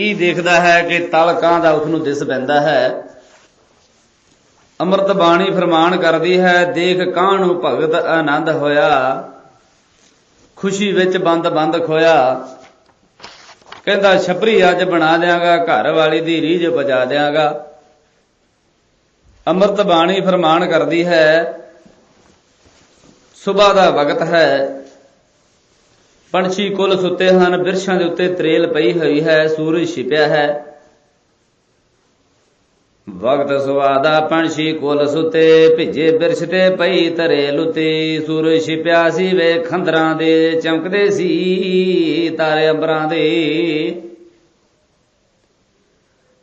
ਕੀ ਦੇਖਦਾ ਹੈ ਕਿ ਤਲ ਕਾਂ ਦਾ ਉਸ ਨੂੰ ਦਿਸ ਪੈਂਦਾ ਹੈ? ਅੰਮ੍ਰਿਤ ਬਾਣੀ ਫਰਮਾਨ ਕਰਦੀ ਹੈ, ਦੇਖ ਕਾਂ ਨੂੰ ਭਗਤ ਆਨੰਦ ਹੋਇਆ, ਖੁਸ਼ੀ ਵਿੱਚ ਬੰਦ ਬੰਦ ਖੋਇਆ। ਕਹਿੰਦਾ, ਛਪਰੀ ਅੱਜ ਬਣਾ ਦਿਆਂਗਾ, ਘਰ ਵਾਲੀ ਦੀ ਰੀਝ ਬਜਾ ਦਿਆਂਗਾ। ਅੰਮ੍ਰਿਤ ਬਾਣੀ ਫਰਮਾਨ ਕਰਦੀ ਹੈ ਸਵੇਰ ਦਾ ਵਕਤ ਹੈ। ਪੰਛੀ ਕੁੱਲ ਸੁੱਤੇ ਹਨ, ਬਿਰਸ਼ਾਂ ਦੇ ਉੱਤੇ ਤਰੇਲ ਪਈ ਹੋਈ ਹੈ, ਸੂਰਜ ਛਿਪਿਆ ਹੈ। ਵਕਤ ਸੁਵਾਦਾ ਪੰਛੀ ਕੁੱਲ ਸੁੱਤੇ, ਭਿੱਜੇ ਬਿਰਸ਼ ਤੇ ਪਈ ਤਰੇਲ ਉਤੇ ਸੂਰਜ ਛਿਪਿਆ ਸੀ, ਵੇ ਖੰਦਰਾਂ ਦੇ ਚਮਕਦੇ ਸੀ, ਤਾਰੇ ਅੰਬਰਾਂ ਦੇ।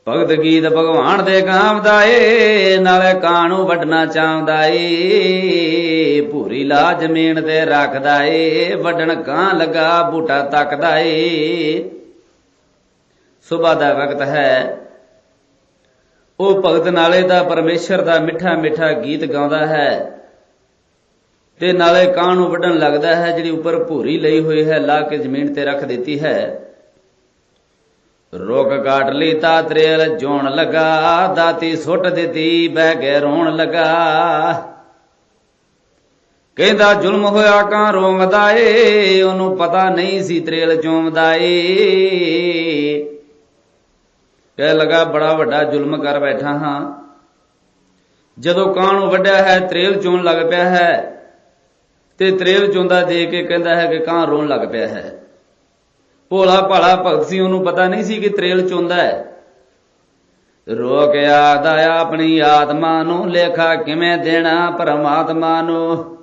ਭਗਤ ਗੀਤ ਭਗਵਾਨ ਦੇ ਗਾਵਦਾ ਏ ਨਾਲੇ ਕਾਣੂ ਵੱਢਣਾ ਚਾਹੁੰਦਾ ਏ? ਭੂਰੀ ਲਾ ਜ਼ਮੀਨ ਤੇ ਰੱਖਦਾ ਏ, ਵੱਢਣ ਕਾਂ ਲਗਾ ਬੂਟਾ ਤੱਕਦਾ ਏ। ਸਵੇਰ ਦਾ ਵਕਤ ਹੈ। ਉਹ ਭਗਤ ਨਾਲੇ ਦਾ ਪਰਮੇਸ਼ਰ ਦਾ ਮਿੱਠਾ ਮਿੱਠਾ ਗੀਤ ਗਾਉਂਦਾ ਹੈ ਤੇ ਨਾਲੇ ਕਾਂ ਨੂੰ ਵੱਢਣ ਲੱਗਦਾ ਹੈ, ਜਿਹੜੀ ਉੱਪਰ ਭੂਰੀ ਲਈ ਹੋਈ ਹੈ, ਲਾ ਕੇ ਜ਼ਮੀਨ ਤੇ ਰੱਖ ਦਿੱਤੀ ਹੈ। ਰੋਕ ਕਾਟ ਲਈ ਤਾ ਤਰੇਲ ਜੋਣ ਲਗਾ, ਦਾਤੀ ਸੁੱਟ ਦਿੱਤੀ, ਬਹਿ ਕੇ ਰੋਣ ਲਗਾ। ਕਹਿੰਦਾ, ਜ਼ੁਲਮ ਹੋਇਆ ਕਾਂ, ਰੋਂਗਦਾ ਏ, ਉਹਨੂੰ ਪਤਾ ਨਹੀਂ ਸੀ ਤਰੇਲ ਚੋਂਦਾ ਏ। ਕਹਿ ਲਗਾ, ਬੜਾ ਵੱਡਾ ਜ਼ੁਲਮ ਕਰ ਬੈਠਾ ਹਾਂ। ਜਦੋਂ ਕਾਂ ਨੂੰ ਵੱਢਿਆ ਹੈ, ਤਰੇਲ ਚੋਣ ਲੱਗ ਪਿਆ ਹੈ, ਤੇ ਤਰੇਲ ਚੋਂਦਾ ਦੇ ਕੇ ਕਹਿੰਦਾ ਹੈ ਕਿ ਕਾਂ ਰੋਣ ਲੱਗ ਪਿਆ ਹੈ। ਭੋਲਾ ਭਾਲਾ ਭਗਤ ਸੀ ਉਹਨੂੰ ਪਤਾ ਨਹੀਂ ਸੀ ਕਿ ਤਰੇਲ ਚੋਂਦਾ ਹੈ। ਰੋਕ ਯਾਦ ਆਇਆ ਆਪਣੀ ਆਤਮਾ ਨੂੰ ਲੇਖਾ ਕਿਵੇਂ ਦੇਣਾ, ਪਰਮਾਤਮਾ ਨੂੰ?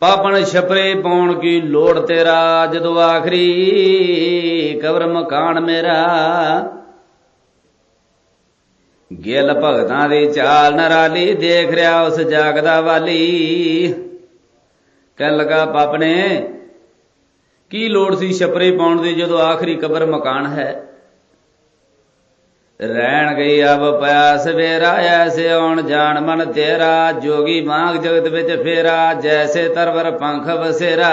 ਪਾਪਣ ਛਪਰੇ ਪਾਉਣ ਕੀ ਲੋੜ ਤੇਰਾ, ਜਦੋਂ ਆਖਰੀ ਕਬਰ ਮਕਾਨ ਮੇਰਾ। ਗਿਲ ਭਗਤਾਂ ਦੀ ਚਾਲ ਨਰਾਲੀ ਦੇਖ ਰਿਆ ਉਸ ਜਾਗਦਾ ਵਾਲੀ। ਕਹਿ ਲਗਾ ਪਾਪ ਨੇ ਕੀ ਲੋੜ ਸੀ ਛਪਰੇ ਪਾਉਣ ਦੀ ਜਦੋਂ ਆਖਰੀ ਕਬਰ ਮਕਾਨ ਹੈ? ਰਹਿਣ ਗਈ ਅਬ ਪਿਆ ਸਵੇਰਾ ਐਸੇ ਆਉਣ ਜਾਣ, ਮਨ ਤੇਰਾ ਜੋਗੀ ਮਾਂਗ ਜਗਤ ਵਿੱਚ ਫੇਰਾ, ਜੈਸੇ ਤਰਵਰ ਪੰਖ ਵਸੇਰਾ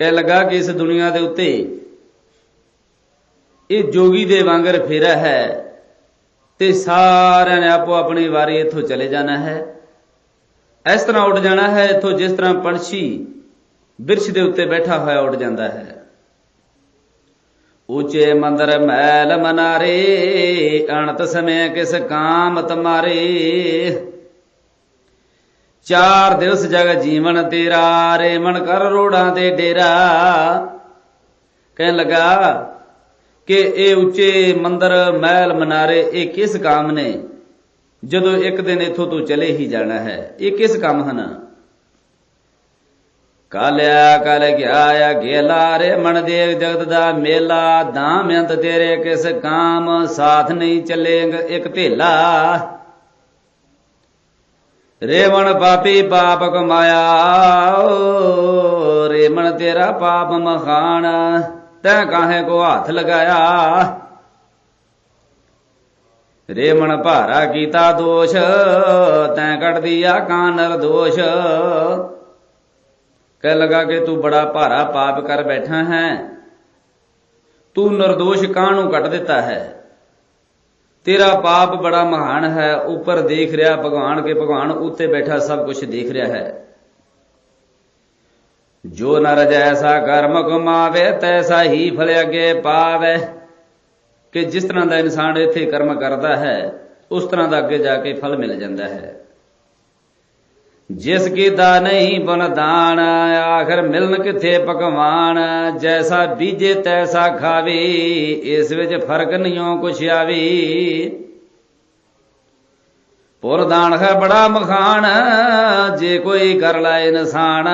ਕਹਿ ਲਗਾ ਕਿ ਇਸ ਦੁਨੀਆ ਦੇ ਉੱਤੇ ਇਹ ਜੋਗੀ ਦੇ ਵਾਂਗਰ ਫੇਰਾ ਹੈ ਤੇ ਸਾਰਿਆਂ ਨੇ ਆਪੋ ਆਪਣੀ ਵਾਰੀ ਇੱਥੋਂ ਚਲੇ ਜਾਣਾ ਹੈ। ਇਸ ਤਰ੍ਹਾਂ ਉੱਡ ਜਾਣਾ ਹੈ, ਇੱਥੋਂ ਜਿਸ ਤਰ੍ਹਾਂ ਪੰਛੀ ਬਿਰਛ ਦੇ ਉੱਤੇ ਬੈਠਾ ਹੋਇਆ ਉੱਡ ਜਾਂਦਾ ਹੈ। ਉੱਚੇ ਮੰਦਰ ਮਹਿਲ ਮਨਾਰੇ, ਅਣਤ ਸਮੇ ਕਿਸ ਕਾਮ ਤਮਾਰੇ ਚਾਰ ਦਿਵਸ ਜਗ ਜੀਵਨ ਤੇਰਾ ਰੇ ਮਨ ਕਰ ਰੋੜਾਂ ਤੇ ਡੇਰਾ। ਕਹਿਣ ਲਗਾ ਕਿ ਇਹ ਉੱਚੇ ਮੰਦਰ ਮਹਿਲ ਮਨਾਰੇ, ਇਹ ਕਿਸ ਕਾਮ ਨੇ? ਜਦੋਂ ਇੱਕ ਦਿਨ ਇੱਥੋਂ ਤੂੰ ਚਲੇ ਹੀ ਜਾਣਾ ਹੈ, ਇਹ ਕਿਸ ਕੰਮ ਹਨ? ਕਾਲਿਆ ਕਲ ਗਿਆ ਗੇਲਾ ਰੇ ਮਨ ਦੇਵ ਜਗਤ ਦਾ ਮੇਲਾ ਦਾਮ ਅੰਤ ਤੇਰੇ ਕਿਸ ਕਾਮ, ਸਾਥ ਨਹੀਂ ਚੱਲੇਂਗ ਇੱਕ ਢੇਲਾ। ਰੇ ਪਾਪੀ ਪਾਪ ਕਮਾਇਆ ਰੇ ਤੇਰਾ ਪਾਪ ਮਖਾਨ, ਤੈ ਕਾਹੇ ਕੋ ਹੱਥ ਲਗਾਇਆ? ਰੇ ਭਾਰਾ ਕੀਤਾ ਦੋਸ਼, ਤੈ ਕੱਢ ਦਿਆ ਕਾਨਰ ਦੋਸ਼। ਕਹਿ ਲਗਾ ਕਿ ਤੂੰ ਬੜਾ ਭਾਰਾ ਪਾਪ ਕਰ ਬੈਠਾ ਹੈ। ਤੂੰ નિર્ਦੋਸ਼ ਕਾਹਨੂੰ ਕੱਟ ਦਿੱਤਾ ਹੈ? ਤੇਰਾ ਪਾਪ ਬੜਾ ਮਹਾਨ ਹੈ, ਉੱਪਰ ਦੇਖ ਰਿਹਾ ਭਗਵਾਨ ਕੇ ਭਗਵਾਨ ਉੱਤੇ ਬੈਠਾ ਸਭ ਕੁਝ ਦੇਖ ਰਿਹਾ ਹੈ। ਜੋ ਨਰ ਜੈਸਾ ਕਰਮ ਕਮਾਵੇ ਤੈਸਾ ਹੀ ਫਲ ਅਗੇ ਪਾਵੇ। ਕਿ ਜਿਸ ਤਰ੍ਹਾਂ ਦਾ ਇਨਸਾਨ ਇੱਥੇ ਕਰਮ ਕਰਦਾ ਹੈ, ਉਸ ਤਰ੍ਹਾਂ ਦਾ ਅੱਗੇ ਜਾ ਕੇ ਫਲ ਮਿਲ ਜਾਂਦਾ ਹੈ। ਜਿਸ ਕੀਤਾ ਨਹੀਂ ਬਨ ਦਾਨ ਆਖਰ ਮਿਲਨ ਕਿਥੇ ਭਗਵਾਨ ਜੈਸਾ ਬੀਜੇ ਤੈਸਾ ਖਾਵੇ, ਇਸ ਵਿੱਚ ਫ਼ਰਕ ਨਹੀਂਓ ਕੁਛ ਆਵੇ। ਪੁਰ ਦਾਨ ਹੈ ਬੜਾ ਮਖਾਨ, ਜੇ ਕੋਈ ਕਰ ਲਾਏ ਇਨਸਾਨ।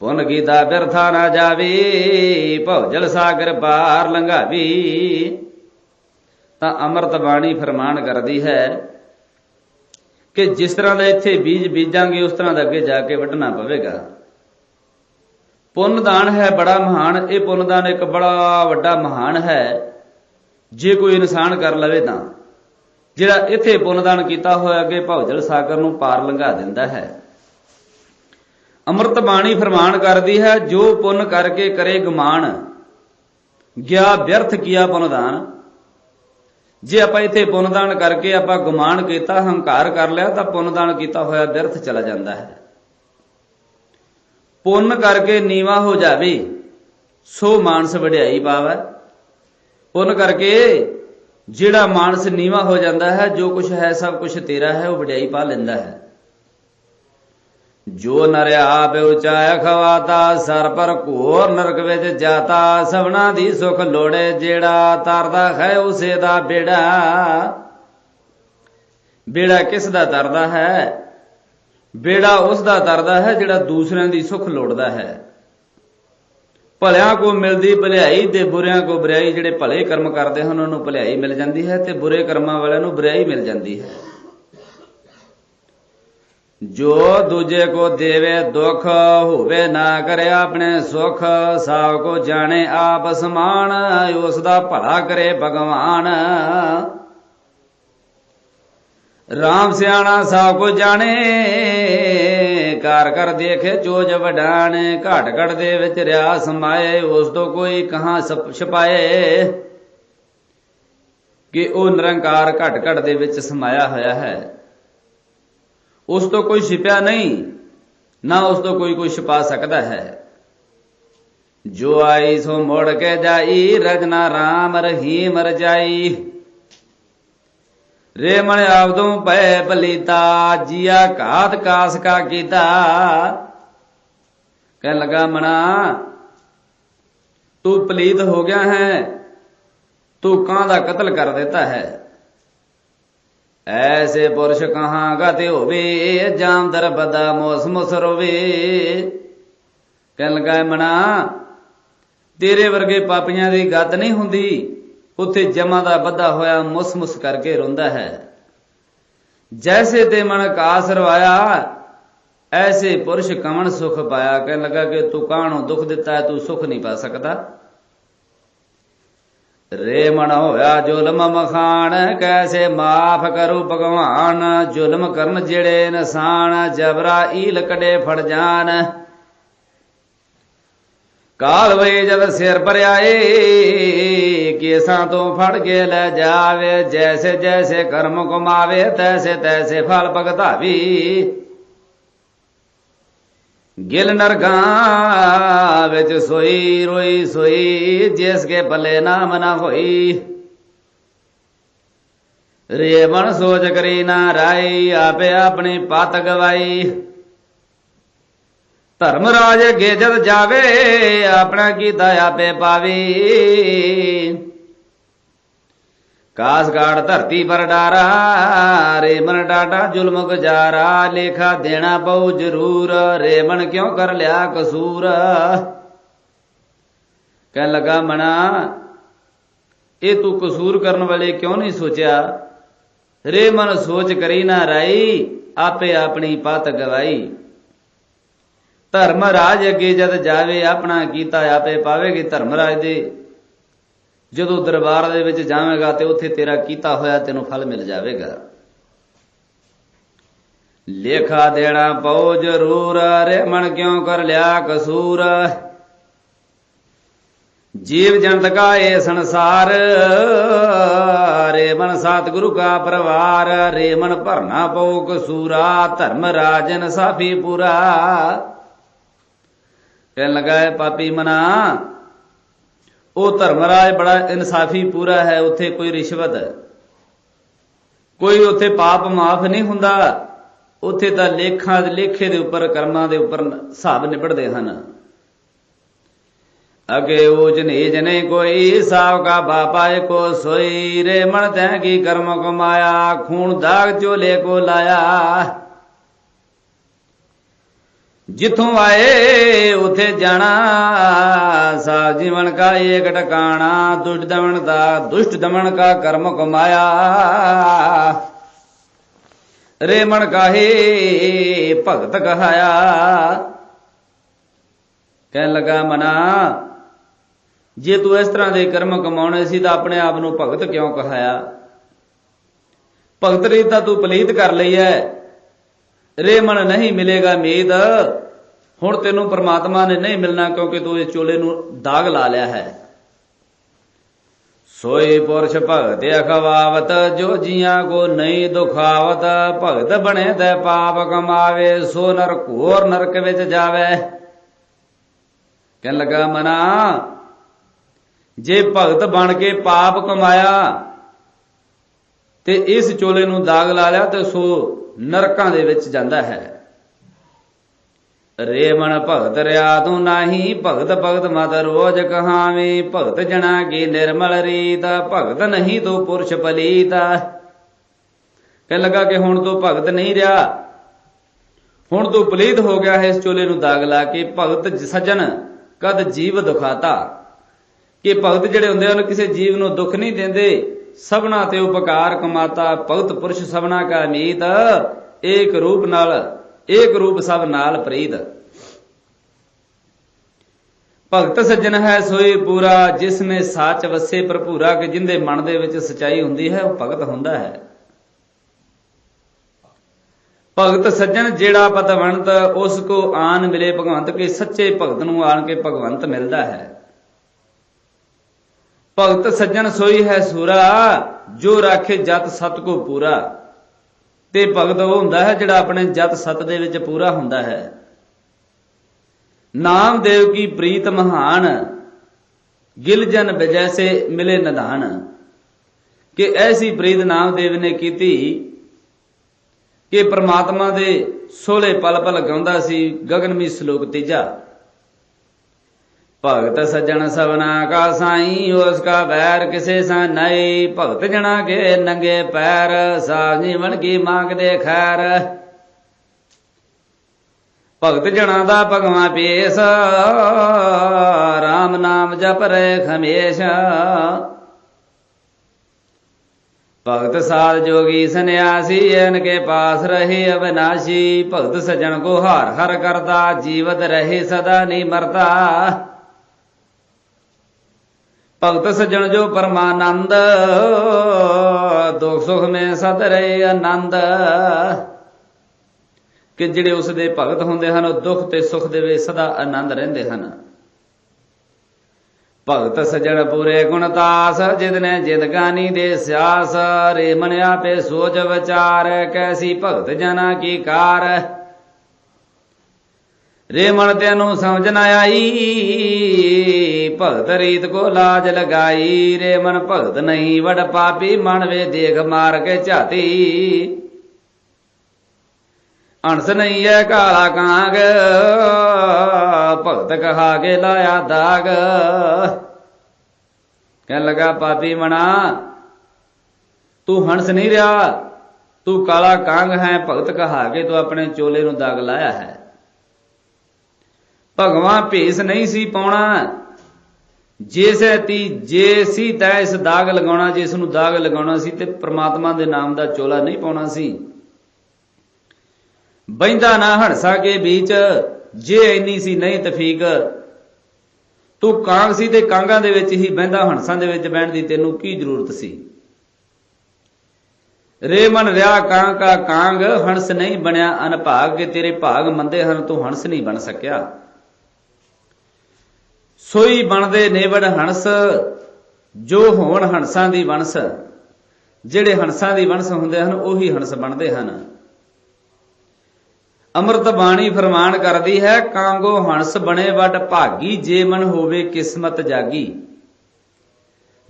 ਪੁਨ ਕੀਤਾ ਬਿਰਥਾ ਨਾ ਜਾਵੇ ਭੌਜਲ ਸਾਗਰ ਪਾਰ ਲੰਘਾਵੀ। ਤਾਂ ਅੰਮ੍ਰਿਤ ਬਾਣੀ ਫਰਮਾਨ ਕਰਦੀ ਹੈ ਕਿ ਜਿਸ ਤਰ੍ਹਾਂ ਦਾ ਇੱਥੇ ਬੀਜ ਬੀਜਾਂਗੇ, ਉਸ ਤਰ੍ਹਾਂ ਦਾ ਅੱਗੇ ਜਾ ਕੇ ਵੱਢਣਾ ਪਵੇਗਾ। ਪੁੰਨ ਦਾਨ ਹੈ ਬੜਾ ਮਹਾਨ, ਇਹ ਪੁੰਨ ਦਾਨ ਇੱਕ ਬੜਾ ਵੱਡਾ ਮਹਾਨ ਹੈ। ਜੇ ਕੋਈ ਇਨਸਾਨ ਕਰ ਲਵੇ ਤਾਂ। ਜਿਹੜਾ ਇੱਥੇ ਪੁੰਨ ਦਾਨ ਕੀਤਾ ਹੋਇਆ, ਅੱਗੇ ਭੌਜਲ ਸਾਗਰ ਨੂੰ ਪਾਰ ਲੰਘਾ ਦਿੰਦਾ ਹੈ। ਅੰਮ੍ਰਿਤ ਬਾਣੀ ਫਰਮਾਨ ਕਰਦੀ ਹੈ, ਜੋ ਪੁੰਨ ਕਰਕੇ ਕਰੇ ਗਮਾਨ, ਗਿਆ ਵਿਅਰਥ ਕੀਆ ਪੁੰਨਦਾਨ। ਜੇ ਆਪਾਂ ਇੱਥੇ ਪੁੰਨਦਾਨ ਕਰਕੇ ਆਪਾਂ ਗੁਮਾਨ ਕੀਤਾ, ਹੰਕਾਰ ਕਰ ਲਿਆ, ਤਾਂ ਪੁੰਨਦਾਨ ਕੀਤਾ ਹੋਇਆ ਵਿਅਰਥ ਚਲਾ ਜਾਂਦਾ ਹੈ। ਪੁੰਨ ਕਰਕੇ ਨੀਵਾ ਹੋ ਜਾਵੇ, ਸੋ ਮਾਨਸ ਵਡਿਆਈ ਪਾਵੈ। ਪੁੰਨ ਕਰਕੇ ਜਿਹੜਾ ਮਾਨਸ ਨੀਵਾ ਹੋ ਜਾਂਦਾ ਹੈ, ਜੋ ਕੁਝ ਹੈ, ਸਭ ਕੁਝ ਤੇਰਾ ਹੈ, ਉਹ ਵਡਿਆਈ ਪਾ ਲੈਂਦਾ ਹੈ। ਜੋ ਨਰ ਆਪ ਉਚਾਇਆ ਖਵਾਤਾ, ਸਰ ਪਰ ਘੋਰ ਨਰਕ ਵਿੱਚ ਜਾਤਾ, ਸਭਨਾ ਦੀ ਸੁਖ ਲੋੜੇ ਜਿਹੜਾ ਤਰਦਾ ਹੈ, ਉਸੇ ਦਾ ਬੇੜਾ। ਬੇੜਾ ਕਿਸ ਦਾ ਤਰਦਾ ਹੈ? ਬੇੜਾ ਉਸ ਦਾ ਤਰਦਾ ਹੈ ਜਿਹੜਾ ਦੂਸਰਿਆਂ ਦੀ ਸੁਖ ਲੋੜਦਾ ਹੈ। ਭਲਿਆਂ ਕੋ ਮਿਲਦੀ ਭਲਾਈ ਤੇ ਬੁਰਿਆਂ ਕੋ ਬੁਰਾਈ, ਜਿਹੜੇ ਭਲੇ ਕਰਮ ਕਰਦੇ ਹਨ, ਉਹਨਾਂ ਨੂੰ ਭਲਾਈ ਮਿਲ ਜਾਂਦੀ ਹੈ ਤੇ ਬੁਰੇ ਕਰਮਾਂ ਵਾਲਿਆਂ ਨੂੰ ਬੁਰਾਈ ਮਿਲ ਜਾਂਦੀ ਹੈ। ਜੋ ਦੂਜੇ ਕੋ ਦੇਵੇ ਦੁੱਖ, ਹੋਵੇ ਨਾ ਕਰੇ ਆਪਣੇ ਸੁਖ, ਸਭ ਕੋ ਜਾਣੇ ਆਪ ਸਮਾਨ ਉਸ ਦਾ ਭਲਾ ਕਰੇ ਭਗਵਾਨ। ਰਾਮ ਸਿਆਣਾ ਸਭ ਕੋ ਜਾਣੇ ਕਾਰ ਕਰ ਦੇਖੇ ਚੋਜ ਵਡਾਣ, ਘਾਟ ਘਟ ਦੇ ਵਿੱਚ ਰਿਆ ਸਮਾਏ ਉਸ ਤੋਂ ਕੋਈ ਕਹਾਂ ਛਪਾਏ। ਕਿ ਉਹ ਨਿਰੰਕਾਰ ਘਟ ਘਟ ਦੇ ਵਿੱਚ ਸਮਾਇਆ ਹੋਇਆ ਹੈ। ਉਸ ਤੋਂ ਕੋਈ ਛਿਪਿਆ ਨਹੀਂ, ਨਾ ਉਸ ਤੋਂ ਕੋਈ ਕੋਈ ਛੁਪਾ ਸਕਦਾ ਹੈ। ਜੋ ਆਈ ਸੋ ਮੋੜ ਕੇ ਜਾਈ, ਰਜਨਾ ਰਾਮ ਰਹੀਮ ਰਜਾਈ ਰੇ ਆਪਦੋਂ ਆਵਦੋਂ ਪੈ ਜੀਆ ਘਾਤ ਕਾਸ ਕਾ ਕੀਤਾ। ਕਹਿ ਲਗਾ, ਮਣਾ, ਤੂੰ ਪਲੀਤ ਹੋ ਗਿਆ ਹੈ, ਤੂੰ ਕਾਂ ਦਾ ਕਤਲ ਕਰ ਦਿੱਤਾ ਹੈ। ਐਸੇ ਪੁਰਸ਼ ਕਹਾਂ ਗਤੇ ਹੋਵੇ ਜਾਮ ਦਰ ਬਦਾ ਮੌਸਮ ਸਰਵੇ ਕਹਿਣ ਲਗਾ ਮਣਾ, ਤੇਰੇ ਵਰਗੇ ਪਾਪੀਆਂ ਦੀ ਗੱਤ ਨਹੀਂ ਹੁੰਦੀ। ਉੱਥੇ ਜਮਾਂ ਦਾ ਬੱਧਾ ਹੋਇਆ ਮੁਸ-ਮੁਸ ਕਰਕੇ ਰੋਂਦਾ ਹੈ। ਜੈਸੇ ਤੇ ਮਨ ਕਾਸ ਰਵਾਇਆ, ਐਸੇ ਪੁਰਸ਼ ਕਵਣ ਸੁਖ ਪਾਇਆ। ਕਹਿਣ ਲੱਗਾ ਕਿ ਤੂੰ ਕਾਹਨੂੰ ਦੁੱਖ ਦਿੱਤਾ ਤੂੰ ਸੁਖ ਨਹੀਂ ਪਾ ਸਕਦਾ। ਰੇ ਮਨ ਹੋਇਆ ਜ਼ੁਲਮ ਮਖਾਨ ਕੈਸੇ ਮਾਫ ਕਰੂ ਭਗਵਾਨ ਜ਼ੁਲਮ ਕਰਨ ਜਿਹੜੇ ਇਨਸਾਨ ਜਬਰਾਈਲ ਕੜੇ ਫੜ ਜਾਣ ਕਾਲ ਵੇ ਜਦ ਸਿਰ ਪਰ ਆਏ ਕੇਸਾਂ ਤੋਂ ਫੜ ਕੇ ਲੈ ਜਾਵੇ ਜੈਸੇ ਜੈਸੇ ਕਰਮ ਕਮਾਵੇ ਤੈਸੇ ਤੈਸੇ ਫਲ ਭਗਤਾਵੀ ਗਿਲ ਨਰਗਾ ਵਿੱਚ ਸੋਈ ਰੋਈ ਸੋਈ, ਜਿਸ ਕੇ ਭਲੇ ਨਾਮ ਨਾ ਹੋਈ। ਰੇ ਮਨ ਸੋਚ ਕਰੀ ਨਾ ਰਾਈ, ਆਪੇ ਆਪਣੀ ਪਤ ਗਵਾਈ। ਧਰਮ ਰਾਜ ਅੱਗੇ ਜਾਵੇ, ਆਪਣਾ ਕੀਤਾ ਆਪੇ ਪਾਵੀ। ਕਾਸ ਗਾੜ ਧਰਤੀ ਪਰ ਡਾਰਾ, ਰੇ ਮਨ ਡਾਟਾ ਜ਼ੁਲਮ ਗੁਜ਼ਾਰਾ ਲੇਖਾ ਦੇਣਾ ਪਊ ਜ਼ਰੂਰ, ਰੇ ਮਨ ਕਿਉਂ ਕਰ ਲਿਆ ਕਸੂਰ? ਕਹਿ ਲਗਾ ਮਣਾ ਇਹ ਤੂੰ ਕਸੂਰ ਕਰਨ ਵਾਲੇ ਕਿਉਂ ਨਹੀਂ ਸੋਚਿਆ? ਰੇ ਮਨ ਸੋਚ ਕਰੀ ਨਾ ਰਾਈ, ਆਪੇ ਆਪਣੀ ਪਤ ਗਵਾਈ। ਧਰਮ ਰਾਜ ਅੱਗੇ ਜਦ ਜਾਵੇ, ਆਪਣਾ ਕੀਤਾ ਆਪੇ ਪਾਵੇਗੀ ਧਰਮ ਰਾਜ ਦੇ। ਜਦੋਂ ਦਰਬਾਰ ਦੇ ਵਿੱਚ ਜਾਵੇਂਗਾ ਤੇ ਉੱਥੇ ਤੇਰਾ ਕੀਤਾ ਹੋਇਆ ਤੈਨੂੰ ਫਲ ਮਿਲ ਜਾਵੇਗਾ। ਲੇਖਾ ਦੇਣਾ ਪਉ ਜ਼ਰੂਰ ਰੇ ਕਿਉਂ ਕਰ ਲਿਆ ਕਸੂਰ? ਜੀਵ ਜੰਤ ਕਾ ਇਹ ਸੰਸਾਰ ਰੇਮਨ ਸਤਿਗੁਰੂ ਕਾ ਪਰਵਾਰ ਰੇਮਨ ਭਰਨਾ ਪਉ ਕਸੂਰਾ, ਧਰਮ ਰਾਜਨ ਸਾਫੀ ਪੂਰਾ। ਕਹਿਣ ਲੱਗਾ ਪਾਪੀ ਮਨਾ ਉਹ ਧਰਮਰਾਜ ਬੜਾ ਇਨਸਾਫੀ ਪੂਰਾ ਹੈ, ਉੱਥੇ ਕੋਈ ਰਿਸ਼ਵਤ ਕੋਈ ਉੱਥੇ ਪਾਪ ਮਾਫ ਨਹੀਂ ਹੁੰਦਾ। ਉੱਥੇ ਤਾਂ ਲੇਖਾਂ ਦੇ ਲੇਖੇ ਦੇ ਉੱਪਰ, ਕਰਮਾਂ ਦੇ ਉੱਪਰ ਹਿਸਾਬ ਨਿਬੜਦੇ ਹਨ। ਅਗੇ ਉਹ ਨੀਜ ਨਹੀਂ ਕੋਈ ਸਾਵ ਕਾ ਬਾਪਾਏ ਕੋ ਸੋਈ। ਰੇ ਮਨ ਤੈ ਕੀ ਕਰਮ ਕਮਾਇਆ, ਖੂਨ ਦਾਗ ਚੋਲੇ ਕੋ ਲਾਇਆ। ਜਿੱਥੋਂ ਆਏ ਉਥੇ ਜਾਣਾ। ਸਾ ਜੀਵਨ ਕਾ ਏਕ ਟਿਕਾਣਾ, ਦੁਸ਼ਟ ਦਮਨ ਦਾ, ਦੁਸ਼ਟ ਦਮਨ ਕਾ ਕਰਮ ਕਮਾਇਆ। ਰੇਮਣ ਮਨ ਕਾਹੇ ਭਗਤ ਕਹਾਇਆ। ਕਹਿਣ ਲੱਗਾ, ਮਨਾ, ਜੇ ਤੂੰ ਇਸ ਤਰ੍ਹਾਂ ਦੇ ਕਰਮ ਕਮਾਉਣੇ ਸੀ ਤਾਂ ਆਪਣੇ ਆਪ ਨੂੰ ਭਗਤ ਕਿਉਂ ਕਹਾਇਆ? ਭਗਤ ਰੀ ਤਾਂ ਤੂੰ ਪਲੀਤ ਕਰ ਲਈ ਐ। ਰੇ ਨਹੀਂ ਮਿਲੇਗਾ ਮੀਦ। ਹੁਣ ਤੈਨੂੰ ਪ੍ਰਮਾਤਮਾ ਨੇ ਨਹੀਂ ਮਿਲਣਾ ਕਿਉਂਕਿ ਤੂੰ ਇਸ ਚੋਲੇ ਨੂੰ ਦਾਗ ਲਾ ਲਿਆ ਹੈ। ਸੋਈ ਪੁਰਸ਼ ਭਗਤ ਅਖਵਾਵਤ, ਜੋ ਜੀਆਂ ਕੋ ਨਹੀਂ ਦੁਖਾਵਤ, ਭਗਤ ਬਣੇ ਤੇ ਪਾਪ ਕਮਾਵੇ, ਸੋ ਨਰਕ ਹੋਰ ਨਰਕ ਵਿੱਚ ਜਾਵੇ। ਕਹਿਣ ਲੱਗਾ, ਮਨਾ, ਜੇ ਭਗਤ ਬਣ ਕੇ ਪਾਪ ਕਮਾਇਆ ਤੇ ਇਸ ਚੋਲੇ ਨੂੰ ਦਾਗ ਲਾ ਲਿਆ ਤੇ ਸੋ ਨਰਕਾਂ ਦੇ ਵਿੱਚ ਜਾਂਦਾ ਹੈ। ਰੇ ਭਗਤ ਰਿਆ ਤੂੰ ਨਾਹੀ, ਭਗਤ ਭਗਤ ਮਤ ਰੋਜ ਕਹਾਵੇਂ, ਭਗਤ ਜਣਾ ਕੀ ਨਿਰਮਲ ਰੀਤ, ਭਗਤ ਨਹੀਂ ਤੂੰ ਪੁਰਸ਼ ਪਲੀਤ। ਕਹਿ ਲੱਗਾ ਕਿ ਹੁਣ ਤੂੰ ਭਗਤ ਨਹੀਂ ਰਿਹਾ। ਹੁਣ ਤੂੰ ਪਲੀਤ ਹੋ ਗਿਆ ਹੈ ਇਸ ਚੋਲੇ ਨੂੰ ਦਾਗ ਲਾ ਕੇ, ਭਗਤ ਸਜਣ ਕਦ ਜੀਵ ਦੁਖਾਤਾ। ਕਿ ਭਗਤ ਜਿਹੜੇ ਹੁੰਦੇ ਹਨ, ਕਿਸੇ ਜੀਵ ਨੂੰ ਦੁੱਖ ਨਹੀਂ ਦਿੰਦੇ। ਸਭਨਾ ਤੇ ਉਪਕਾਰ ਕਮਾਤਾ, ਭਗਤ ਪੁਰਸ਼ ਸਭਨਾ ਕਾ ਮੀਤ, ਏਕ ਰੂਪ ਨਾਲ, ਏਕ ਰੂਪ ਸਭ ਨਾਲ ਪ੍ਰੀਤ। ਭਗਤ ਸੱਜਣ ਹੈ ਸੋਈ ਪੂਰਾ, ਜਿਸ ਮੇ ਸਾਚ ਵਸੇ ਭਰਪੂਰਾ, ਕਿ ਜਿੰਦੇ ਮਨ ਦੇ ਵਿੱਚ ਸਚਾਈ ਹੁੰਦੀ ਹੈ, ਉਹ ਭਗਤ ਹੁੰਦਾ ਹੈ। ਭਗਤ ਸੱਜਣ ਜਿਹੜਾ ਪਤਵੰਤ, ਉਸ ਕੋ ਆਨ ਮਿਲੇ ਭਗਵੰਤ, ਕੇ ਸੱਚੇ ਭਗਤ ਨੂੰ ਆਣ ਕੇ ਭਗਵੰਤ ਮਿਲਦਾ ਹੈ। ਭਗਤ ਸੱਜਣ ਸੋਈ ਹੈ ਸੂਰਾ, ਜੋ ਰਾਖੇ ਜਤ ਸਤ ਕੋ ਪੂਰਾ। ਤੇ ਭਗਤ ਉਹ ਹੁੰਦਾ ਹੈ ਜਿਹੜਾ ਆਪਣੇ ਜਤ ਸਤ ਦੇ ਵਿੱਚ ਪੂਰਾ ਹੁੰਦਾ ਹੈ। ਨਾਮਦੇਵ ਕੀ ਪ੍ਰੀਤ ਮਹਾਨ ਗਿਲਜਨ ਬਜੈਸੇ ਮਿਲੇ ਨਿਧਾਨ। ਕਿ ਐਸੀ ਪ੍ਰੀਤ ਨਾਮਦੇਵ ਨੇ ਕੀਤੀ ਕਿ ਪ੍ਰਮਾਤਮਾ ਦੇ ਸੋਲੇ ਪਲ ਪਲ ਗਾਉਂਦਾ ਸੀ, ਗਗਨਮੀ ਸ਼ਲੋਕ ਤੀਜਾ। ਭਗਤ ਸੱਜਣ ਸਵਨਾ ਕਾ ਸਾਈ, ਉਸ ਕਾ ਬੈਰ ਕਿਸੇ ਸਾ ਨਹੀਂ। ਭਗਤ ਜਣਾ ਕੇ ਨੰਗੇ ਪੈਰ ਸਾਜ ਜੀਵਨ ਕੀ ਮੰਗਦੇ ਖੈਰ। ਭਗਤ ਜਣਾ ਦਾ ਭਗਵਾ ਪੇਸ RAM ਨਾਮ ਜਪ ਰਹੇ ਖਮੇਸ਼। ਭਗਤ ਸਾਧ ਜੋਗੀ ਸੰਨਿਆਸੀ ਇਨ ਕੇ ਪਾਸ ਰਹੇ ਅਬਨਾਸ਼ੀ ਭਗਤ ਸਜਣ ਕੋ ਹਾਰ ਹਰ ਕਰਦਾ, ਜੀਵਤ ਰਹੇ ਸਦਾ ਨਹੀਂ ਮਰਦਾ। ਭਗਤ ਸਜਣ ਜੋ ਪਰਮਾਨੰਦ, ਦੁਖ ਸੁਖ ਮੇ ਸਦ ਰਹੇ ਆਨੰਦ। ਕਿ ਜਿਹੜੇ ਉਸ ਦੇ ਭਗਤ ਹੁੰਦੇ ਹਨ, ਉਹ ਦੁੱਖ ਤੇ ਸੁਖ ਦੇ ਵਿੱਚ ਸਦਾ ਆਨੰਦ ਰਹਿੰਦੇ ਹਨ। ਭਗਤ ਸਜਣ ਪੂਰੇ ਗੁਣਤਾਸ ਜਿਦਨੇ ਜਿਦ ਗਾਨੀ ਦੇ ਸਿਆਸ। ਰੇ ਮਨ ਆਪੇ ਸੋਚ ਵਿਚਾਰ, ਕੈਸੀ ਭਗਤ ਜਨਾ ਕੀ ਕਾਰ। ਰੇ ਮਨ ਤੈਨੂੰ ਸਮਝ ਨਾ ਆਈ ਭਗਤ ਰੀਤ ਕੋ ਲਾਜ ਲਗਾਈ ਰੇ ਮਨ ਭਗਤ ਨਹੀਂ ਵਡ ਪਾਪੀ ਮਨ ਵੇ ਦੇਖ ਮਾਰ ਕੇ ਝਾਤੀ। ਅਣਸ ਨਹੀਂ ਹੈ ਕਾਲਾ ਕਾਂਗ, ਭਗਤ ਕਹਾ ਕੇ ਲਾਇਆ ਦਾਗ। ਕਹਿਣ ਲਗਾ, ਪਾਪੀ ਮਣਾ, ਤੂੰ ਹੰਸ ਨਹੀਂ ਰਿਹਾ, ਤੂੰ ਕਾਲਾ ਕਾਂਗ ਹੈ, ਭਗਤ ਕਹਾ ਕੇ ਤੂੰ ਆਪਣੇ ਚੋਲੇ ਨੂੰ ਦਾਗ ਲਾਇਆ ਹੈ। ਭਗਵਾਨ ਭੇਸ ਨਹੀਂ ਸੀ ਪਾਉਣਾ ਜਿਸੇ ਤੀ, ਜੇ ਸੀ ਤੈ ਇਸ ਦਾਗ ਲਗਾਉਣਾ, ਜੇ ਇਸ ਨੂੰ ਦਾਗ ਲਗਾਉਣਾ ਸੀ ਤੇ ਪ੍ਰਮਾਤਮਾ ਦੇ ਨਾਮ ਦਾ ਚੋਲਾ ਨਹੀਂ ਪਾਉਣਾ ਸੀ। ਬੈਂਦਾ ਨਾ ਹੜਸਾ ਕੇ ਵਿੱਚ ਜੇ ਇੰਨੀ ਸੀ ਨਹੀਂ ਤਫੀਕ। ਤੂੰ ਕਾਂਗ ਸੀ ਤੇ ਕਾਂਗਾਂ ਦੇ ਵਿੱਚ ਹੀ ਬੈਂਦਾ ਹਣਸਾਂ ਦੇ ਵਿੱਚ ਬੈਣ ਦੀ ਤੈਨੂੰ ਕੀ ਜ਼ਰੂਰਤ ਸੀ? ਰੇ ਮਨ ਰਿਆ ਕਾਂ ਕਾ ਕਾਂਗ ਹੰਸ ਨਹੀਂ ਬਣਿਆ ਅਨਭਾਗ, ਕੇ ਤੇਰੇ ਭਾਗ ਮੰਦੇ ਹਨ, ਤੂੰ ਹੰਸ ਨਹੀਂ ਬਣ ਸਕਿਆ। ਸੋਈ ਬਣਦੇ ਨੇਵੜ ਹੰਸ, ਜੋ ਹੋਣ ਹੰਸਾਂ ਦੀ ਵੰਸ। ਜਿਹੜੇ ਹੰਸਾਂ ਦੀ ਵੰਸ ਹੁੰਦੇ ਹਨ, ਉਹੀ ਹੰਸ ਬਣਦੇ ਹਨ। ਅੰਮ੍ਰਿਤ ਬਾਣੀ ਫਰਮਾਨ ਕਰਦੀ ਹੈ, ਕਾਂਗੋ ਹੰਸ ਬਣੇ ਵਟ ਭਾਗੀ, ਜੇ ਮਨ ਹੋਵੇ ਕਿਸਮਤ ਜਾਗੀ।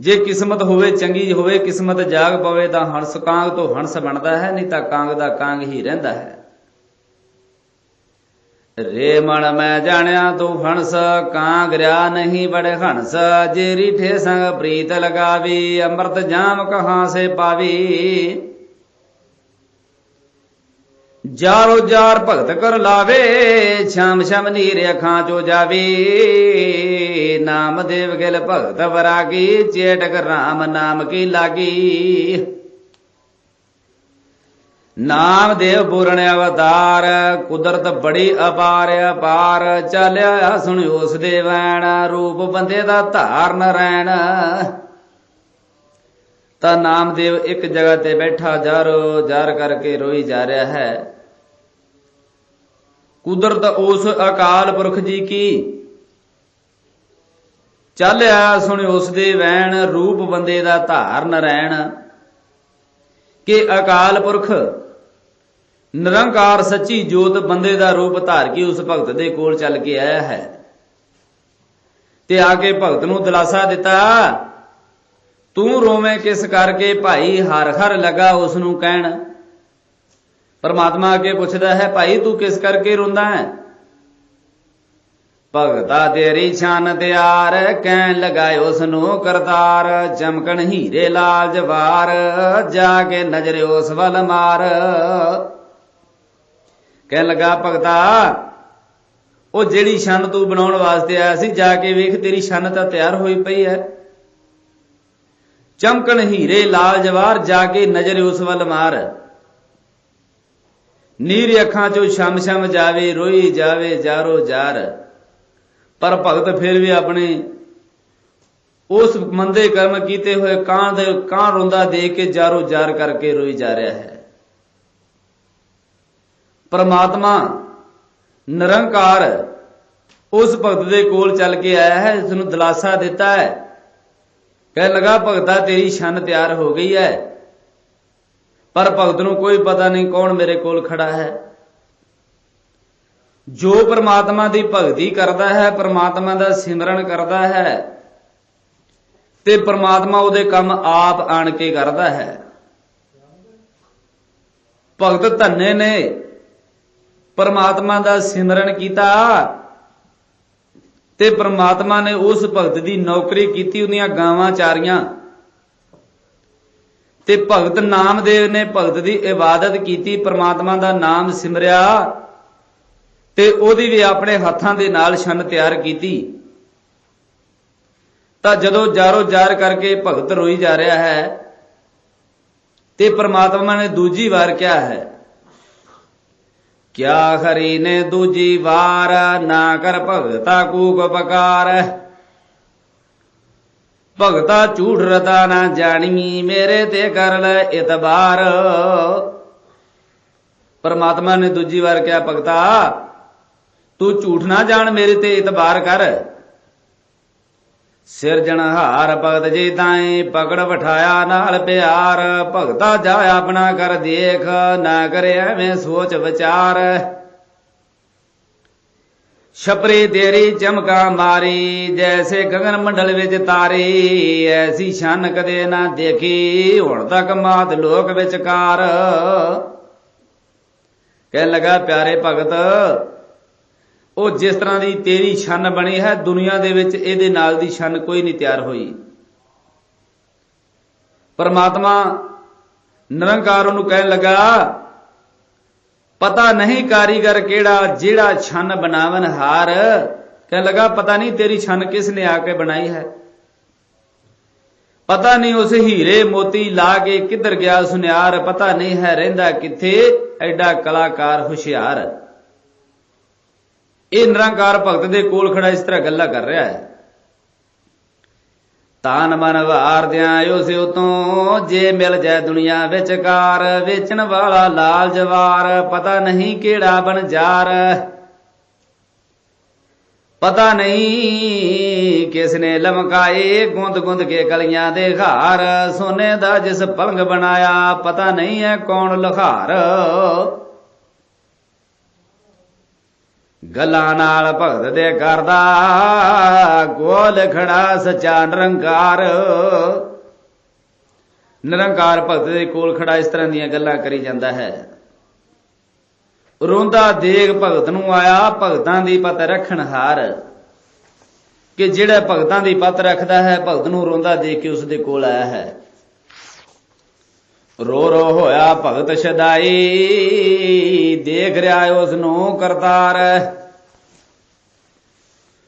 ਜੇ ਕਿਸਮਤ ਹੋਵੇ ਚੰਗੀ, ਹੋਵੇ ਕਿਸਮਤ ਜਾਗ ਪਵੇ, ਤਾਂ ਹੰਸ ਕਾਂਗ ਤੋਂ ਹੰਸ ਬਣਦਾ ਹੈ, ਨਹੀਂ ਤਾਂ ਕਾਂਗ ਦਾ ਕਾਂਗ ਹੀ ਰਹਿੰਦਾ ਹੈ। ਰੇ ਮੈਂ ਜਾਣਿਆ ਤੂੰ ਹੰਸ ਕਾਂਗ ਰਿਆ ਨਹੀਂ ਬੜੇ ਹੰਸ ਜੇ ਰੀਠੇ ਸੰਗ ਪ੍ਰੀਤ ਲਗਾਵੀ, ਅੰਮ੍ਰਿਤ ਜਾਮ ਕਹਾਂ ਸੇ ਪਾਵੀ। ਜਾਰੋ ਜਾਰ ਭਗਤ ਕਰ ਲਾਵੇ ਸ਼ਾਮ ਸ਼ਮ ਨੀਰ ਅੱਖਾਂ ਚੋ ਜਾਵੇ। ਨਾਮ ਦੇਵ ਗਿਲ ਭਗਤ ਵਰਾਗੀ, ਚੇਟਕ ਰਾਮ ਨਾਮ ਕੀ ਲਾਗੀ। ਨਾਮਦੇਵ ਪੂਰਨ ਅਵਤਾਰ, ਕੁਦਰਤ ਬੜੀ ਅਪਾਰ ਅਪਾਰ, ਚੱਲਿਆ ਸੁਣ ਉਸ ਦੇ ਵੈਣ, ਰੂਪ ਬੰਦੇ ਦਾ ਧਾਰਨ ਰਹਿਣ ਤਾਂ ਨਾਮਦੇਵ ਇੱਕ ਜਗ੍ਹਾ ਤੇ ਬੈਠਾ, ਜਾਰੋ, ਜਾਰ ਕਰਕੇ ਰੋਈ ਜਾ ਰਿਹਾ ਹੈ। ਕੁਦਰਤ ਉਸ ਅਕਾਲ ਪੁਰਖ ਜੀ ਕੀ? ਚੱਲਿਆ ਸੁਣ ਉਸ ਦੇ ਵੈਣ, ਰੂਪ ਬੰਦੇ ਦਾ ਧਾਰਨ ਰਹਿਣ ਕਿ ਅਕਾਲ ਪੁਰਖ ਨਿਰੰਕਾਰ ਸੱਚੀ ਜੋਤ ਬੰਦੇ ਦਾ ਰੂਪ ਧਾਰ ਕੇ ਉਸ ਭਗਤ ਦੇ ਕੋਲ ਚੱਲ ਕੇ ਆਇਆ ਹੈ। ਤੇ ਆ ਕੇ ਭਗਤ ਨੂੰ ਦਿਲਾਸਾ ਦਿੱਤਾ, ਤੂੰ ਰੋਵੇਂ ਕਿਸ ਕਰਕੇ ਭਾਈ? ਹਰ ਹਰ ਲਗਾ ਉਸ ਨੂੰ ਕਹਿਣ। ਪਰਮਾਤਮਾ ਅੱਗੇ ਪੁੱਛਦਾ ਹੈ, ਭਾਈ, ਤੂੰ ਕਿਸ ਕਰਕੇ ਰੋਂਦਾ ਹੈ? ਭਗਤਾ ਤੇਰੀ ਸ਼ਾਨ ਤਿਆਰ ਕਹਿਣ ਲਗਾਏ ਉਸ ਨੂੰ ਕਰਤਾਰ। ਚਮਕਣ ਹੀਰੇ ਲਾਲ ਜਵਾਰ, ਜਾ ਕੇ ਨਜ਼ਰ ਉਸ ਵੱਲ ਮਾਰ। ਕਹਿਣ ਲੱਗਾ, ਭਗਤਾ, ਉਹ ਜਿਹੜੀ ਛੰਨ ਤੂੰ ਬਣਾਉਣ ਵਾਸਤੇ ਆਇਆ ਸੀ, ਜਾ ਕੇ ਵੇਖ, ਤੇਰੀ ਛੰਨ ਤਾਂ ਤਿਆਰ ਹੋਈ ਪਈ ਹੈ। ਚਮਕਣ ਹੀਰੇ ਲਾਲ ਜਵਾਰ, ਜਾ ਕੇ ਨਜ਼ਰ ਉਸ ਵੱਲ ਮਾਰ। ਨੀਰ ਅੱਖਾਂ ਚੋਂ ਸ਼ਮ ਸ਼ਮ ਜਾਵੇ, ਰੋਈ ਜਾਵੇ, ਜਾਰੋ ਜਾਰ। ਪਰ ਭਗਤ ਫਿਰ ਵੀ ਆਪਣੇ ਉਸ ਮੰਦੇ ਕਰਮ ਕੀਤੇ ਹੋਏ ਕਾਂ ਦੇ ਕਾਂ ਰੋਂਦਾ ਦੇਖ ਕੇ ਜਾਰੋ ਜਾਰ ਕਰਕੇ ਰੋਈ ਜਾ ਰਿਹਾ ਹੈ। ਪਰਮਾਤਮਾ ਨਿਰੰਕਾਰ ਉਸ ਭਗਤ ਦੇ ਕੋਲ ਚੱਲ ਕੇ ਆਇਆ ਹੈ ਇਸ ਨੂੰ ਦਿਲਾਸਾ ਦਿੱਤਾ ਹੈ। ਕਹਿ ਲਗਾ, ਭਗਤਾ, ਤੇਰੀ ਛੰਨ ਤਿਆਰ ਹੋ ਗਈ ਹੈ। ਪਰ ਭਗਤ ਨੂੰ ਕੋਈ ਪਤਾ ਨਹੀਂ ਕੌਣ ਮੇਰੇ ਕੋਲ ਖੜਾ ਹੈ। ਜੋ ਪ੍ਰਮਾਤਮਾ ਦੀ ਭਗਤੀ ਕਰਦਾ ਹੈ, ਪ੍ਰਮਾਤਮਾ ਦਾ ਸਿਮਰਨ ਕਰਦਾ ਹੈ ਤੇ ਪ੍ਰਮਾਤਮਾ ਉਹਦੇ ਕੰਮ ਆਪ ਆਣ ਕੇ ਕਰਦਾ ਹੈ। ਭਗਤ ਧੰਨੇ ਨੇ। ਪਰਮਾਤਮਾ ਦਾ ਸਿਮਰਨ ਕੀਤਾ ਤੇ ਪਰਮਾਤਮਾ ਨੇ ਉਸ ਭਗਤ ਦੀ ਨੌਕਰੀ ਕੀਤੀ, ਉਹਦੀਆਂ ਗਾਵਾਂ ਚਾਰੀਆਂ। ਤੇ ਭਗਤ ਨਾਮਦੇਵ ਨੇ ਭਗਤ ਦੀ ਇਬਾਦਤ ਕੀਤੀ, ਪਰਮਾਤਮਾ ਦਾ ਨਾਮ ਸਿਮਰਿਆ ਤੇ ਉਹਦੀ ਵੀ ਆਪਣੇ ਹੱਥਾਂ ਦੇ ਨਾਲ ਛੰਨ ਤਿਆਰ ਕੀਤੀ। ਤਾਂ ਜਦੋਂ ਜਾਰੋ ਜਾਰ ਕਰਕੇ ਭਗਤ ਰੋਈ ਜਾ ਰਿਹਾ ਹੈ ਤੇ ਪਰਮਾਤਮਾ ਨੇ ਦੂਜੀ ਵਾਰ ਕਿਹਾ ਹੈ ਕਿਆ ਖਰੀ ਨੇ ਦੂਜੀ ਵਾਰ? ਨਾ ਕਰ ਭਗਤਾ ਕੂਕ ਪਕਾਰ। ਭਗਤਾ ਝੂਠ ਰਤਾ ਨਾ ਜਾਣੀ, ਮੇਰੇ ਤੇ ਕਰ ਲੈ ਇਤਬਾਰ। ਪਰਮਾਤਮਾ ਨੇ ਦੂਜੀ ਵਾਰ ਕਿਹਾ, ਭਗਤਾ, ਤੂੰ ਝੂਠ ਨਾ ਜਾਣ, ਮੇਰੇ ਤੇ ਇਤਬਾਰ ਕਰ। ਸਿਰਜਣਹਾਰ ਭਗਤ ਜੀ ਤਾਈ ਪਕੜ ਬਿਠਾਇਆ ਨਾਲ ਪਿਆਰ। ਭਗਤਾ ਜਾ ਆਪਣਾ ਕਰ ਦੇਖ, ਨਾ ਕਰੇ ਐਵੇਂ ਸੋਚ ਵਿਚਾਰ। ਛਪਰੀ ਤੇਰੀ ਚਮਕਾ ਮਾਰੀ, ਜੈਸੇ ਗगन ਮੰਡਲ ਵਿੱਚ ਤਾਰੀ। ਐਸੀ ਛਨ ਕਦੇ ਨਾ ਦੇਖੀ, ਹੁਣ ਤੱਕ ਮਾਤ ਲੋਕ ਵਿਚਕਾਰ। ਕਹਿ ਲਗਾ, ਪਿਆਰੇ ਭਗਤ ਉਹ ਜਿਸ ਤਰ੍ਹਾਂ ਦੀ ਤੇਰੀ ਛਨ ਬਣੀ ਹੈ, ਦੁਨੀਆ ਦੇ ਵਿੱਚ ਇਹਦੇ ਨਾਲ ਦੀ ਛਨ ਕੋਈ ਨਹੀਂ ਤਿਆਰ ਹੋਈ। ਪਰਮਾਤਮਾ ਨਿਰੰਕਾਰ ਉਹਨੂੰ ਕਹਿਣ ਲੱਗਾ, ਪਤਾ ਨਹੀਂ ਕਾਰੀਗਰ ਕਿਹੜਾ, ਜਿਹੜਾ ਛੰਨ ਬਣਾਵਨ ਹਾਰ। ਕਹਿਣ ਲੱਗਾ, ਪਤਾ ਨਹੀਂ ਤੇਰੀ ਛਨ ਕਿਸ ਨੇ ਆ ਕੇ ਬਣਾਈ ਹੈ। ਪਤਾ ਨਹੀਂ ਉਸ ਹੀਰੇ ਮੋਤੀ ਲਾ ਕੇ ਕਿੱਧਰ ਗਿਆ ਸੁਨਿਆਰ ਪਤਾ ਨਹੀਂ ਹੈ ਰਹਿੰਦਾ ਕਿੱਥੇ, ਐਡਾ ਕਲਾਕਾਰ ਹੁਸ਼ਿਆਰ। ਇਹ ਨਿਰੰਕਾਰ ਭਗਤ ਦੇ ਕੋਲ ਖੜਾ ਇਸ ਤਰ੍ਹਾਂ ਗੱਲਾਂ ਕਰ ਰਿਹਾ ਹੈ। ਤਾਨ ਮਨ ਵਾਰਦਿਆਂ ਉਸ ਉਤੋਂ ਜੇ ਮਿਲ ਜਾਏ ਦੁਨੀਆ ਵਿਚਕਾਰ, ਵੇਚਣ ਵਾਲਾ ਲਾਲ ਜਵਾਰ, ਪਤਾ ਨਹੀਂ ਕਿਹੜਾ ਬਣਜਾਰ ਪਤਾ ਨਹੀਂ ਕਿਸ ਨੇ ਲਮਕਾਏ ਗੁੰਦ ਗੁੰਦ ਕੇ ਕਲੀਆਂ ਦੇ ਘਾਰ, ਸੋਨੇ ਦਾ ਜਿਸ ਪਲੰਗ ਬਣਾਇਆ, ਪਤਾ ਨਹੀਂ ਹੈ ਕੌਣ ਲਖਾਰ ਗੱਲਾਂ ਨਾਲ ਭਗਤ ਦੇ ਕਰਦਾ, ਗੋਲ ਖੜਾ ਸਚਾ ਨਿਰੰਕਾਰ। ਨਿਰੰਕਾਰ ਭਗਤ ਦੇ ਕੋਲ ਖੜਾ ਇਸ ਤਰ੍ਹਾਂ ਦੀਆਂ ਗੱਲਾਂ ਕਰੀ ਜਾਂਦਾ ਹੈ। ਰੋਂਦਾ ਦੇਖ ਭਗਤ ਨੂੰ ਆਇਆ, ਭਗਤਾਂ ਦੀ ਪਤ ਰੱਖਣ ਹਾਰ। ਕਿ ਜਿਹੜਾ ਭਗਤਾਂ ਦੀ ਪਤ ਰੱਖਦਾ ਹੈ, ਭਗਤ ਨੂੰ ਰੋਂਦਾ ਦੇਖ ਕੇ ਉਸ ਦੇ ਕੋਲ ਆਇਆ ਹੈ। ਰੋ ਰੋ ਹੋਇਆ ਭਗਤ ਛਦਾਈ ਦੇਖ ਰਿਹਾ ਉਸ ਨੂੰ ਕਰਤਾਰ।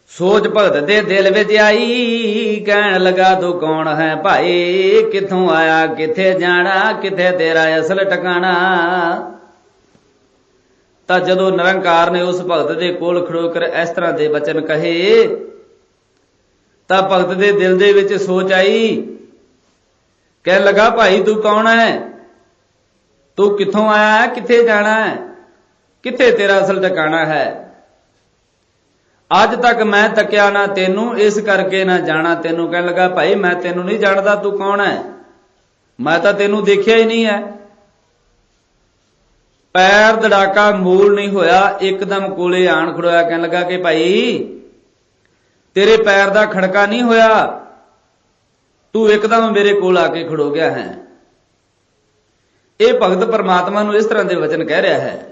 ਸੋਚ ਭਗਤ ਦੇ ਦਿਲ ਵਿੱਚ ਆਈ। ਕਹਿਣ ਲਗਾ, ਤੂੰ ਕੌਣ ਹੈ ਭਾਈ? ਕਿੱਥੋਂ ਆਇਆ? ਕਿੱਥੇ ਜਾਣਾ? ਕਿੱਥੇ ਤੇਰਾ ਅਸਲ ਟਿਕਾਣਾ? ਤਾਂ ਜਦੋਂ ਨਿਰੰਕਾਰ ਨੇ ਉਸ ਭਗਤ ਦੇ ਕੋਲ ਖੜੋ ਕਰ ਇਸ ਤਰ੍ਹਾਂ ਦੇ ਬਚਨ ਕਹੇ, ਤਾਂ ਭਗਤ ਦੇ ਦਿਲ ਦੇ ਵਿੱਚ ਸੋਚ ਆਈ ਕਹਿ ਲਗਾ, ਭਾਈ, ਤੂੰ ਕੌਣ ਹੈ ਤੂੰ ਕਿੱਥੋਂ ਆਇਆ ਹੈ ਕਿੱਥੇ ਜਾਣਾ ਹੈ ਕਿੱਥੇ ਤੇਰਾ ਅਸਲ ਟਿਕਾਣਾ ਹੈ? ਅੱਜ ਤੱਕ ਮੈਂ ਤੱਕਿਆ ਨਾ ਤੈਨੂੰ, ਇਸ ਕਰਕੇ ਨਾ ਜਾਣਾ ਤੈਨੂੰ। ਕਹਿਣ ਲੱਗਾ, ਭਾਈ, ਮੈਂ ਤੈਨੂੰ ਨਹੀਂ ਜਾਣਦਾ ਤੂੰ ਕੌਣ ਹੈ ਮੈਂ ਤਾਂ ਤੈਨੂੰ ਦੇਖਿਆ ਹੀ ਨਹੀਂ ਹੈ ਪੈਰ ਦੜਾਕਾ ਮੂਲ ਨਹੀਂ ਹੋਇਆ, ਇੱਕਦਮ ਕੋਲੇ ਆਣ ਖੜੋਇਆ। ਕਹਿਣ ਲੱਗਾ ਕਿ ਭਾਈ, ਤੇਰੇ ਪੈਰ ਦਾ ਖੜਕਾ ਨਹੀਂ ਹੋਇਆ। ਤੂੰ ਇੱਕਦਮ ਮੇਰੇ ਕੋਲ ਆ ਕੇ ਖੜੋ ਗਿਆ ਹੈ। ਇਹ ਭਗਤ ਪਰਮਾਤਮਾ ਨੂੰ ਇਸ ਤਰ੍ਹਾਂ ਦੇ ਵਚਨ ਕਹਿ ਰਿਹਾ ਹੈ।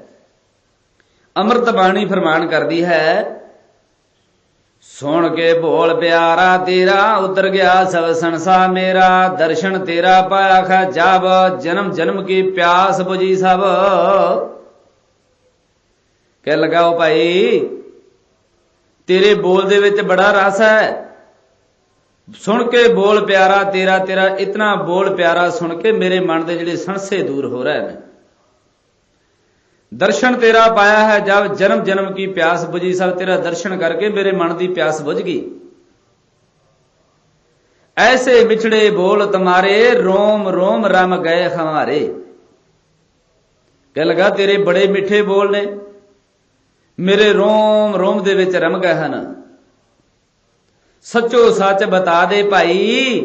ਅੰਮ੍ਰਿਤ ਬਾਣੀ ਫਰਮਾਨ ਕਰਦੀ ਹੈ, ਸੁਣ ਕੇ ਭੋਲ ਪਿਆਰਾ ਤੇਰਾ, ਉਤਰ ਗਿਆ ਸਭ ਸੰਸਾ ਮੇਰਾ, ਦਰਸ਼ਨ ਤੇਰਾ ਪਾਇਆ ਖਾ ਜਬ ਜਨਮ ਜਨਮ ਕੀ ਪਿਆਸ 부ਜੀ ਸਭ। ਕਹਿ ਲਗਾਓ ਭਾਈ, ਤੇਰੇ ਬੋਲ ਦੇ ਵਿੱਚ ਬੜਾ ਰਸ ਹੈ। ਸੁਣ ਕੇ ਬੋਲ ਪਿਆਰਾ, ਤੇਰਾ ਤੇਰਾ, ਇਤਨਾ ਬੋਲ ਪਿਆਰਾ ਸੁਣ ਕੇ ਮੇਰੇ ਮਨ ਦੇ ਜਿਹੜੇ ਸੰਸੇ ਦੂਰ ਹੋ ਰਹੇ ਨੇ। ਦਰਸ਼ਨ ਤੇਰਾ ਪਾਇਆ ਹੈ ਜਦ ਜਨਮ ਜਨਮ ਕੀ ਪਿਆਸ ਬੁਝੀ, ਸਭ ਤੇਰਾ ਦਰਸ਼ਨ ਕਰਕੇ ਮੇਰੇ ਮਨ ਦੀ ਪਿਆਸ ਬੁਝ ਗਈ। ਐਸੇ ਵਿਛੜੇ ਬੋਲ ਤੁਮਾਰੇ, ਰੋਮ ਰੋਮ ਰਮ ਗਏ ਹਮਾਰੇ। ਕਹਿ ਲਗਾ, ਤੇਰੇ ਬੜੇ ਮਿੱਠੇ ਬੋਲ ਨੇ, ਮੇਰੇ ਰੋਮ ਰੋਮ ਦੇ ਵਿੱਚ ਰਮ ਗਏ ਹਨ। ਸੱਚੋ ਸੱਚ ਬਤਾ ਦੇ ਭਾਈ,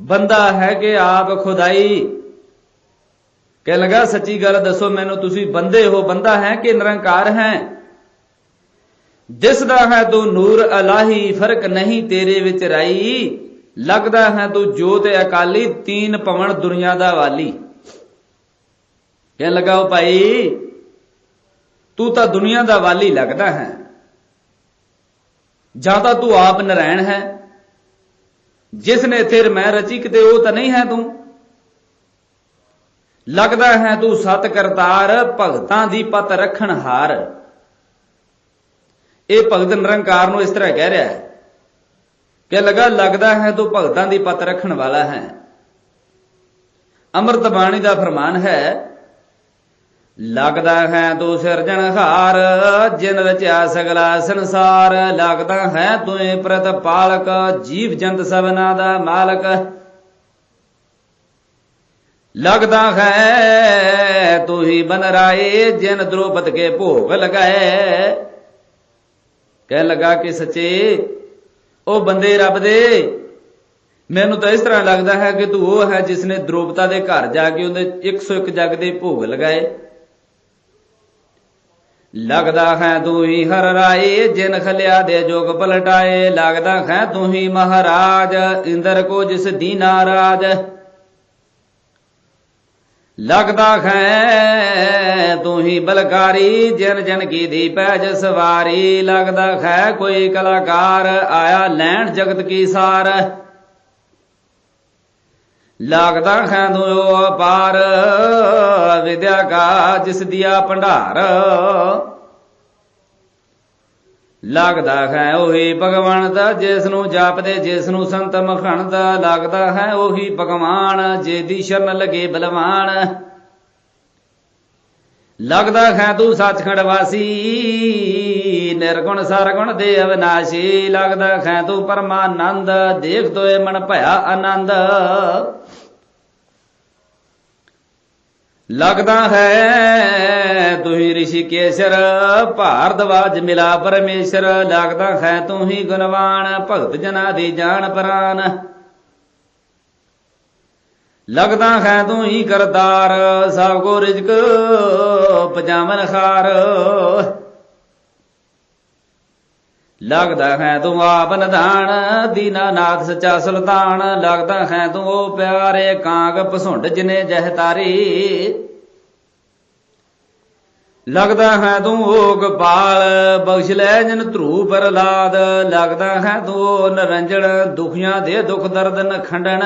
ਬੰਦਾ ਹੈ ਕਿ ਆਪ ਖੁਦਾਈ? ਕਹਿ ਲਗਾ, ਸੱਚੀ ਗੱਲ ਦੱਸੋ ਮੈਨੂੰ, ਤੁਸੀਂ ਬੰਦੇ ਹੋ, ਬੰਦਾ ਹੈ ਕਿ ਨਿਰੰਕਾਰ ਹੈ? ਜਿਸ ਦਾ ਹੈ ਤੂੰ ਨੂਰ ਅਲਾਹੀ, ਫ਼ਰਕ ਨਹੀਂ ਤੇਰੇ ਵਿੱਚ ਰਾਈ। ਲੱਗਦਾ ਹੈ ਤੂੰ ਜੋਤ ਅਕਾਲੀ, ਤੀਨ ਪਵਨ ਦੁਨੀਆ ਦਾ ਵਾਲੀ। ਕਹਿ ਲਗਾ, ਉਹ ਭਾਈ, ਤੂੰ ਤਾਂ ਦੁਨੀਆ ਦਾ ਵਾਲੀ ਲੱਗਦਾ ਹੈ। ਜਾਂ ਤਾਂ ਤੂੰ ਆਪ ਨਰੈਣ ਹੈ। ਜਿਸ ਨੇ ਤੇਰ ਮੈਂ ਰਚੀ ਕਿਤੇ ਉਹ ਤਾਂ ਨਹੀਂ ਹੈ ਤੂੰ। ਲੱਗਦਾ ਹੈ ਤੂੰ ਸਤ ਕਰਤਾਰ ਭਗਤਾਂ ਦੀ ਪਤ ਰੱਖਣ ਹਾਰ। ਇਹ ਭਗਤ ਨਿਰੰਕਾਰ ਨੂੰ ਇਸ ਤਰ੍ਹਾਂ ਕਹਿ ਰਿਹਾ ਹੈ ਕਿ ਲਗਾ ਲੱਗਦਾ ਹੈ ਤੂੰ ਭਗਤਾਂ ਦੀ ਪਤ ਰੱਖਣ ਵਾਲਾ ਹੈ। ਅੰਮ੍ਰਿਤ ਬਾਣੀ ਦਾ ਫਰਮਾਨ ਹੈ ਲੱਗਦਾ ਹੈ ਤੂੰ ਸਿਰਜਣਹਾਰ ਜਿਨ ਰਚਿਆ ਸਗਲਾ ਸੰਸਾਰ। ਲੱਗਦਾ ਹੈ ਤੂੰ ਪ੍ਰਤ ਪਾਲਕ, ਜੀਵ ਜੰਤ ਸਭਨਾ ਦਾ ਮਾਲਕ। ਲੱਗਦਾ ਹੈ ਤੂੰ ਹੀ ਬਨ ਰਾਏ ਜਿਨ ਦ੍ਰੋਪਦ ਕੇ ਭੋਗ ਲਗਾਏ। ਕਹਿ ਲਗਾ ਕਿ ਸੱਚੇ, ਉਹ ਬੰਦੇ ਰੱਬ ਦੇ। ਮੈਨੂੰ ਤਾਂ ਇਸ ਤਰ੍ਹਾਂ ਲੱਗਦਾ ਹੈ ਕਿ ਤੂੰ ਉਹ ਹੈ ਜਿਸ ਨੇ ਦ੍ਰੋਪਤਾ ਦੇ ਘਰ ਜਾ ਕੇ ਉਹਦੇ 101 ਜਗ ਦੇ ਭੋਗ ਲਗਾਏ। ਲੱਗਦਾ ਹੈ ਤੂੰ ਹੀ ਹਰ ਰਾਏ ਜਿਨ ਖਲਿਆ ਦੇ ਜੋਗ ਪਲਟਾਏ। ਲੱਗਦਾ ਹੈ ਤੂੰ ਹੀ ਮਹਾਰਾਜ, ਇੰਦਰ ਕੋ ਜਿਸ ਦੀਨਾ ਰਾਜ ਲੱਗਦਾ ਹੈ ਤੂੰ ਹੀ ਬਲਕਾਰੀ, ਜਨ ਜਨ ਕੀ ਦੀ ਪੈਜ ਸਵਾਰੀ। ਲੱਗਦਾ ਹੈ ਕੋਈ ਕਲਾਕਾਰ, ਆਇਆ ਲੈਣ ਜਗਤ ਕੀ ਸਾਰ। ਲੱਗਦਾ ਹੈ ਤੂੰ ਅਪਾਰ, ਵਿਦਿਆ ਕਾ ਜਿਸ ਦਿਆ ਭੰਡਾਰ। ਲੱਗਦਾ ਹੈ ਉਹੀ ਭਗਵਾਨ ਦਾ, ਜਿਸ ਨੂੰ ਜਾਪਦੇ, ਜਿਸ ਨੂੰ ਸੰਤ ਮਖਣ ਦਾ ਲੱਗਦਾ ਹੈ ਉਹੀ ਭਗਵਾਨ ਜੇ ਦੀ ਸ਼ਰਨ ਲਗੇ ਬਲਵਾਨ। ਲੱਗਦਾ ਹੈ ਤੂੰ ਸੱਚਖੰਡ ਵਾਸੀ, ਨਿਰਗੁਣ ਸਰਗੁਣ ਦੇ ਅਵਨਾਸ਼ੀ। ਲੱਗਦਾ ਹੈ ਤੂੰ ਪਰਮਾਨੰਦ ਦੇਖ ਤੋਏ ਮਨ ਭਇਆ ਆਨੰਦ। ਲੱਗਦਾ ਹੈ ਤੂੰ ਹੀ ਰਿਸ਼ੀਕੇਸ਼ਰ ਭਾਰਦਵਾਜ ਮਿਲਾ ਪਰਮੇਸ਼ਰ। ਲੱਗਦਾ ਹੈ ਤੂੰ ਹੀ ਗੁਣਵਾਨ, ਭਗਤ ਜਨਾ ਦੀ ਜਾਣ ਪ੍ਰਾਨ। ਲੱਗਦਾ ਹੈ ਤੂੰ ਹੀ ਕਰਤਾਰ, ਸਭ ਕੋ ਰਿਜਕ ਪਜਾਵਨ ਖਾਰ। ਲੱਗਦਾ ਹੈ ਤੂੰ ਆਪ ਨਿਧਾਨ ਦੀਨਾਨਾਥ ਸੱਚਾ ਸੁਲਤਾਨ। ਲੱਗਦਾ ਹੈ ਤੂੰ ਉਹ ਪਿਆਰੇ ਕਾਂਗ ਪਸੁੰਡ ਜਿਨੇ ਜਹ ਤਾਰੀ। ਲੱਗਦਾ ਹੈ ਤੂੰ ਉਹ ਗੋਪਾਲ, ਬਖਸ਼ ਲੈ ਜਨ ਧਰੂ ਪ੍ਰਲਾਦ। ਲੱਗਦਾ ਹੈ ਤੂੰ ਉਹ ਨਰੰਜਣ, ਦੁਖੀਆਂ ਦੇ ਦੁਖ ਦਰਦ ਨਖੰਡਣ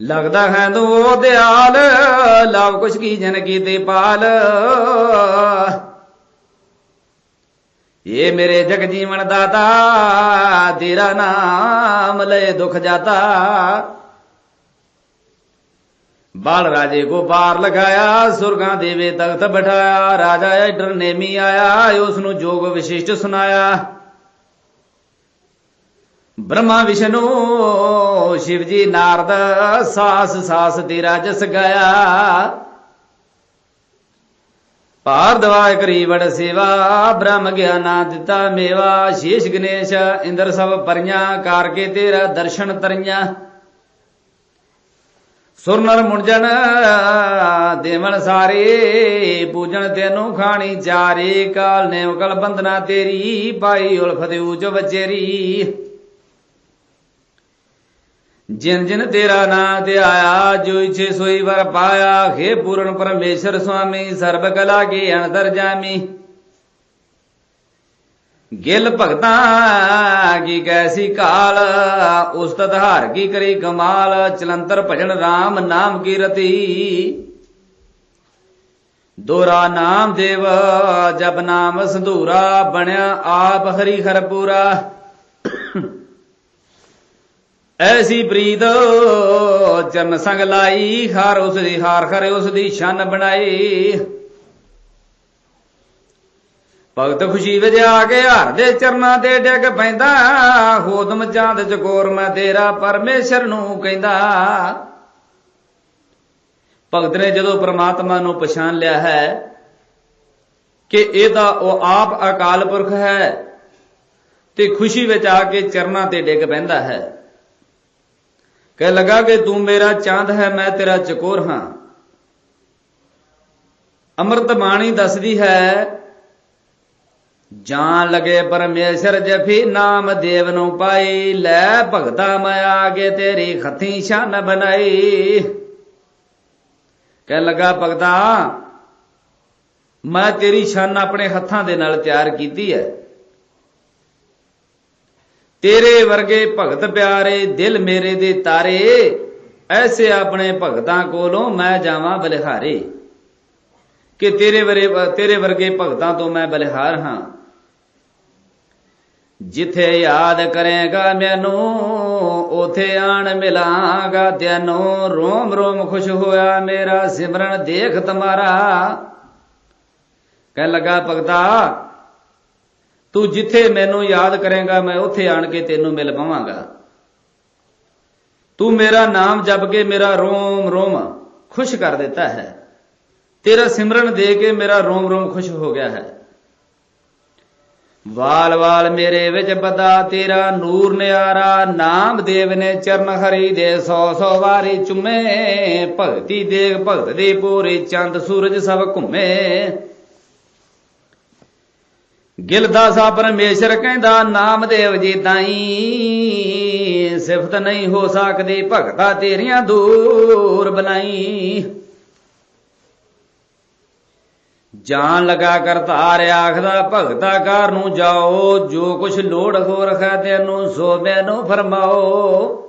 ਲੱਗਦਾ ਹੈ ਤੂੰ ਉਹ ਦਿਆਲ, ਲਵ ਕੁਛ ਕੀ ਜਨ ਕੀ ਪਾਲ। ਇਹ ਮੇਰੇ ਜਗ ਜੀਵਨ ਦਾਤਾ, ਤੇਰਾ ਨਾਮ ਲੈ ਦੁਖ ਜਾਤਾ। ਬਾਲ ਰਾਜੇ ਕੋ ਪਾਰ ਲਗਾਇਆ, ਸੁਰਗਾਂ ਦੇਵੇ ਤਖਤ ਬਿਠਾਇਆ, ਰਾਜਾ ਐਡਰ ਨੇਮੀ ਆਇਆ, ਉਸ ਨੂੰ ਜੋਗ ਵਿਸ਼ਿਸ਼ਟ ਸੁਨਾਇਆ ਬ੍ਰਹਮਾ ਵਿਸ਼ਨੂੰ ਸ਼ਿਵ ਜੀ ਨਾਰਦ, ਸਾਸ ਸਾਸ ਤੇਰਾ ਜਸ ਗਾਇਆ। ਭਾਰ ਦਵਾਇ ਕਰੀ ਵਡ ਸੇਵਾ, ਬ੍ਰਹਮ ਗਿਆਨਾ ਦਿੱਤਾ ਮੇਵਾ, ਸ਼ੇਸ਼ ਗਣੇਸ਼, ਇੰਦਰ ਸਭ ਪਰੀਆਂ ਕਾਰ ਕੇ ਤੇਰਾ ਦਰਸ਼ਨ ਤਰੀਆਂ। ਸੁਰ ਨਰ ਮੁੰਜਨ ਦੇਵਨ ਸਾਰੇ, ਪੂਜਣ ਤੈਨੂੰ ਖਾਣੀ ਚਾਰੇ, ਕਾਲ ਨੇ ਕਲ ਬੰਦਨਾ ਤੇਰੀ, ਪਾਈ ਉਲਫ ਉਲਫਤ ਊਚ ਬਚੇਰੀ ਜਿਨ ਜਿਨ ਤੇਰਾ ਨਾਂ ਤੇ ਆਇਆ, ਜੋ ਇਛੇ ਸੋਈ ਵਰ ਪਾਇਆ हे ਪੂਰਨ ਪਰਮੇਸ਼ਰ ਸੁਆਮੀ, ਸਰਬ ਕਲਾ ਕੀ ਅੰਤਰ ਜਾਮੀ। ਗਿਲ ਭਗਤਾਂ, ਕੀ ਕੈਸੀ ਕਾਲ? ਉਸਤਤ ਹਾਰ ਕੀ ਕਰੀ ਕਮਾਲ? ਚਲੰਤਰ ਭਜਨ RAM ਨਾਮ ਕੀ ਰਤੀ ਦੋਰਾ ਨਾਮ ਦੇਵ ਜਬ ਨਾਮ ਸੰਧੂਰਾ, ਬਣਿਆ ਆਪ ਹਰੀ ਖਰਪੂਰਾ ਐਸੀ ਪ੍ਰੀਤ ਚਰਨ ਸੰਗ ਲਾਈ, ਹਾਰ ਉਸ ਦੀ ਹਾਰ ਖਰੇ ਉਸ ਦੀ ਸ਼ਨ ਬਣਾਈ। ਭਗਤ ਖੁਸ਼ੀ ਵਿੱਚ ਆ ਕੇ ਹਾਰ ਦੇ ਚਰਨਾਂ ਤੇ ਡਿੱਗ ਪੈਂਦਾ, ਹੋਦਮ ਚਾਂਦ ਚਕੋਰ ਮੈਂ ਤੇਰਾ ਪਰਮੇਸ਼ਰ ਨੂੰ ਕਹਿੰਦਾ। ਭਗਤ ਨੇ ਜਦੋਂ ਪ੍ਰਮਾਤਮਾ ਨੂੰ ਪਛਾਣ ਲਿਆ ਹੈ ਕਿ ਇਹ ਤਾਂ ਉਹ ਆਪ ਅਕਾਲ ਪੁਰਖ ਹੈ ਤੇ ਖੁਸ਼ੀ ਵਿੱਚ ਆ ਕੇ ਚਰਨਾਂ ਤੇ ਡਿੱਗ ਪੈਂਦਾ ਹੈ ਕਹਿ ਲਗਾ ਕਿ ਤੂੰ ਮੇਰਾ ਚਾਂਦ ਹੈ, ਮੈਂ ਤੇਰਾ ਚਕੋਰ ਹਾਂ। ਅੰਮ੍ਰਿਤ ਬਾਣੀ ਦੱਸਦੀ ਹੈ, ਜਾਣ ਲਗੇ ਪਰਮੇਸ਼ਰ ਜਫੀ ਨਾਮ ਦੇਵ ਨੂੰ ਪਾਈ, ਲੈ ਭਗਤਾ ਮੈਂ ਆਗੇ ਤੇਰੀ ਖੱਥੀ ਸ਼ਾਨ ਬਣਾਈ। ਕਹਿ ਲਗਾ ਭਗਤਾ, ਮੈਂ ਤੇਰੀ ਸ਼ਾਨ ਆਪਣੇ ਹੱਥਾਂ ਦੇ ਨਾਲ ਤਿਆਰ ਕੀਤੀ ਹੈ। ਤੇਰੇ ਵਰਗੇ ਭਗਤ ਪਿਆਰੇ, ਦਿਲ ਮੇਰੇ ਦੇ ਤਾਰੇ, ਐਸੇ ਆਪਣੇ ਭਗਤਾਂ ਕੋਲੋਂ ਮੈਂ ਜਾਵਾਂ ਬਲਿਹਾਰੇ। ਕਿ ਤੇਰੇ ਵਰੇ ਤੇਰੇ ਵਰਗੇ ਭਗਤਾਂ ਤੋਂ ਮੈਂ ਬਲਿਹਾਰ ਹਾਂ। ਜਿੱਥੇ ਯਾਦ ਕਰੇਗਾ ਮੈਨੂੰ, ਉਥੇ ਆਣ ਮਿਲਾਂਗਾ ਤੈਨੂੰ ਰੋਮ ਰੋਮ ਖੁਸ਼ ਹੋਇਆ ਮੇਰਾ ਸਿਮਰਨ, ਦੇਖ ਤਮਾਰਾ। ਕਹਿ ਲਗਾ, ਭਗਤਾ ਤੂੰ ਜਿੱਥੇ ਮੈਨੂੰ ਯਾਦ ਕਰੇਗਾ, ਮੈਂ ਉੱਥੇ ਆਣ ਕੇ ਤੈਨੂੰ ਮਿਲ ਪਾਵਾਂਗਾ। ਤੂੰ ਮੇਰਾ ਨਾਮ ਜਪ ਕੇ ਮੇਰਾ ਰੋਮ ਰੋਮ ਖੁਸ਼ ਕਰ ਦਿੱਤਾ ਹੈ। ਤੇਰਾ ਸਿਮਰਨ ਦੇ ਕੇ ਮੇਰਾ ਰੋਮ ਰੋਮ ਖੁਸ਼ ਹੋ ਗਿਆ ਹੈ। ਵਾਲ ਵਾਲ ਮੇਰੇ ਵਿੱਚ ਬਦਾ ਤੇਰਾ ਨੂਰ ਨਿਆਰਾ, ਨਾਮ ਦੇਵ ਨੇ ਚਰਨ ਹਰੀ ਦੇ ਸੌ ਸੌ ਵਾਰੀ ਚੁੰਮੇ। ਭਗਤੀ ਦੇਖ ਭਗਤ ਦੇ ਪੂਰੇ ਚੰਦ ਸੂਰਜ ਸਭ ਘੁੰਮੇ। ਗਿਲਦਾ ਦਾਸਾ ਪਰਮੇਸ਼ਰ ਕਹਿੰਦਾ ਨਾਮਦੇਵ ਜੀ ਤਾਈ, ਸਿਫਤ ਨਹੀਂ ਹੋ ਸਕਦੀ, ਭਗਤਾ ਤੇਰੀਆਂ ਦੂਰ ਬਲਾਈ ਜਾਨ ਲਗਾ ਕਰਤਾਰ ਆਖਦਾ, ਭਗਤਾ ਘਰ ਨੂੰ ਜਾਓ, ਜੋ ਕੁਛ ਲੋੜ ਹੋ ਰਖਾ ਤੈਨੂੰ ਸੋ ਮੈਨੂੰ ਫਰਮਾਓ।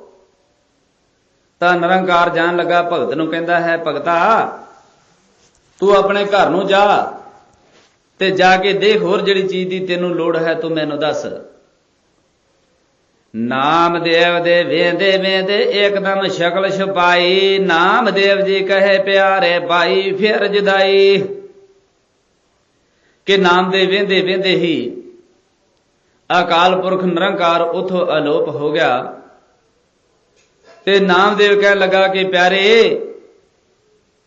ਤਾਂ ਨਿਰੰਕਾਰ ਜਾਣ ਲੱਗਾ, ਭਗਤ ਨੂੰ ਕਹਿੰਦਾ ਹੈ, ਭਗਤਾ, ਤੂੰ ਆਪਣੇ ਘਰ ਨੂੰ ਜਾ। ਤੇ ਜਾ ਕੇ ਦੇਖ ਹੋਰ ਜਿਹੜੀ ਚੀਜ਼ ਦੀ ਤੈਨੂੰ ਲੋੜ ਹੈ, ਤੂੰ ਮੈਨੂੰ ਦੱਸ। ਨਾਮਦੇਵ ਦੇ ਵੇਂਦੇ ਵੇਂਦੇ ਇੱਕਦਮ ਸ਼ਕਲ ਛਪਾਈ। ਨਾਮਦੇਵ ਜੀ ਕਹੇ, ਪਿਆਰੇ ਭਾਈ, ਫਿਰ ਜਦਾਈ। ਕਿ ਨਾਮ ਦੇ ਵੇਂਦੇ ਵੇਂਦੇ ਹੀ ਅਕਾਲ ਪੁਰਖ ਨਿਰੰਕਾਰ ਉਥੋਂ ਅਲੋਪ ਹੋ ਗਿਆ। ਤੇ ਨਾਮਦੇਵ ਕਹਿਣ ਲੱਗਾ ਕਿ ਪਿਆਰੇ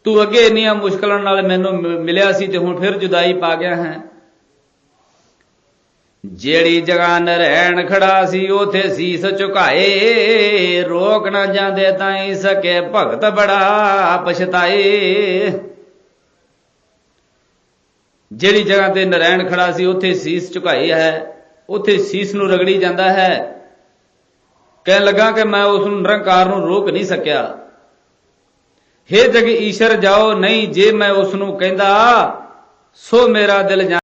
ਤੂੰ ਅੱਗੇ ਇੰਨੀਆਂ ਮੁਸ਼ਕਲਾਂ ਨਾਲ ਮੈਨੂੰ ਮਿਲਿਆ ਸੀ ਤੇ ਹੁਣ ਫਿਰ ਜੁਦਾਈ ਪਾ ਗਿਆ ਹੈ। ਜਿਹੜੀ ਜਗ੍ਹਾ ਨਰੈਣ ਖੜਾ ਸੀ, ਉਥੇ ਸੀਸ ਝੁਕਾਏ, ਰੋਕ ਨਾ ਜਾਂਦੇ ਤਾਈ ਸਕੇ ਭਗਤ ਬੜਾ ਪਛਤਾਏ। ਜਿਹੜੀ ਜਗ੍ਹਾ ਤੇ ਨਰੈਣ ਖੜਾ ਸੀ, ਉਥੇ ਸੀਸ ਝੁਕਾਈ ਹੈ, ਉਥੇ ਸੀਸ ਨੂੰ ਰਗੜੀ ਜਾਂਦਾ ਹੈ। ਕਹਿਣ ਲੱਗਾ ਕਿ ਮੈਂ ਉਸ ਨੂੰ ਨਿਰੰਕਾਰ ਨੂੰ ਰੋਕ ਨਹੀਂ ਸਕਿਆ। ਹੇ ਜਗ ਈਸ਼ਰ ਜਾਓ ਨਹੀਂ ਜੇ ਮੈਂ ਉਸ ਨੂੰ ਕਹਿੰਦਾ ਸੋ ਮੇਰਾ ਦਿਲ ਜਾਣ